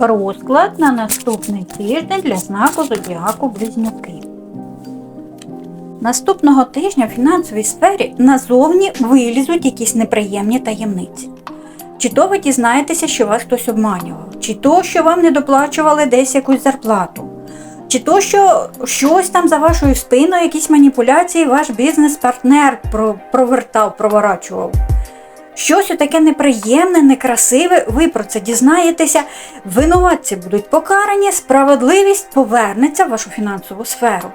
Розклад на наступний тиждень для знаку зодіаку Близнюки. Наступного тижня в фінансовій сфері назовні вилізуть якісь неприємні таємниці. Чи то ви дізнаєтеся, що вас хтось обманював, чи то, що вам не доплачували десь якусь зарплату, чи то, що щось там за вашою спиною, якісь маніпуляції ваш бізнес-партнер провертав, проворачував. Щось таке неприємне, некрасиве, ви про це дізнаєтеся, винуватці будуть покарані, справедливість повернеться в вашу фінансову сферу.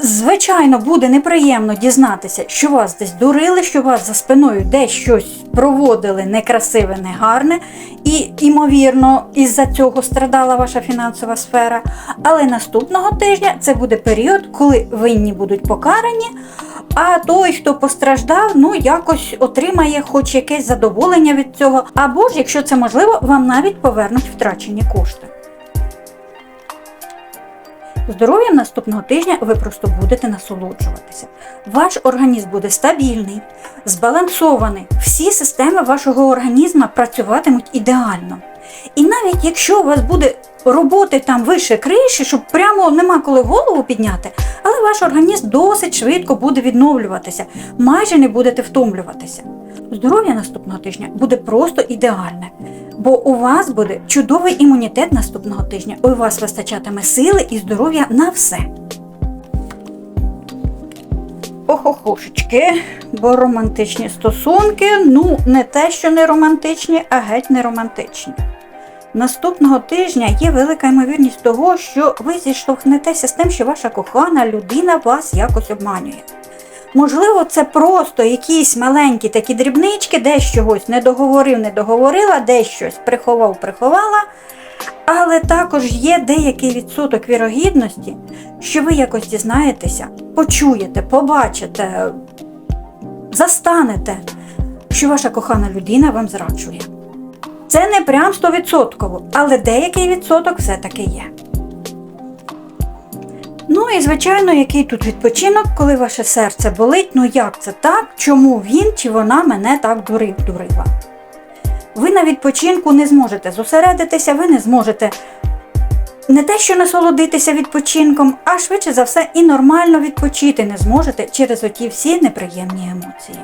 Звичайно, буде неприємно дізнатися, що вас десь дурили, що вас за спиною десь щось проводили некрасиве, негарне, і, ймовірно, із-за цього страдала ваша фінансова сфера. Але наступного тижня це буде період, коли винні будуть покарані, а той, хто постраждав, ну якось отримає хоч якесь задоволення від цього, або ж, якщо це можливо, вам навіть повернуть втрачені кошти. Здоров'ям наступного тижня ви просто будете насолоджуватися. Ваш організм буде стабільний, збалансований. Всі системи вашого організму працюватимуть ідеально. І навіть якщо у вас буде роботи там вище криші, щоб прямо нема коли голову підняти, але ваш організм досить швидко буде відновлюватися, майже не будете втомлюватися. Здоров'я наступного тижня буде просто ідеальне, бо у вас буде чудовий імунітет наступного тижня. У вас вистачатиме сили і здоров'я на все. Охохошечки, бо романтичні стосунки, ну, не те, що не романтичні, а геть не романтичні. Наступного тижня є велика ймовірність того, що ви зіштовхнетеся з тим, що ваша кохана людина вас якось обманює. Можливо, це просто якісь маленькі такі дрібнички, десь чогось не договорив, не договорила, десь щось приховав, приховала. Але також є деякий відсоток вірогідності, що ви якось дізнаєтеся, почуєте, побачите, застанете, що ваша кохана людина вам зраджує. Це не прям 100%, але деякий відсоток все-таки є. Ну і звичайно, який тут відпочинок, коли ваше серце болить, ну як це так? Чому він чи вона мене так дурив, дурила? Ви на відпочинку не зможете зосередитися, ви не зможете не те, що насолодитися відпочинком, а швидше за все і нормально відпочити не зможете через оті всі неприємні емоції.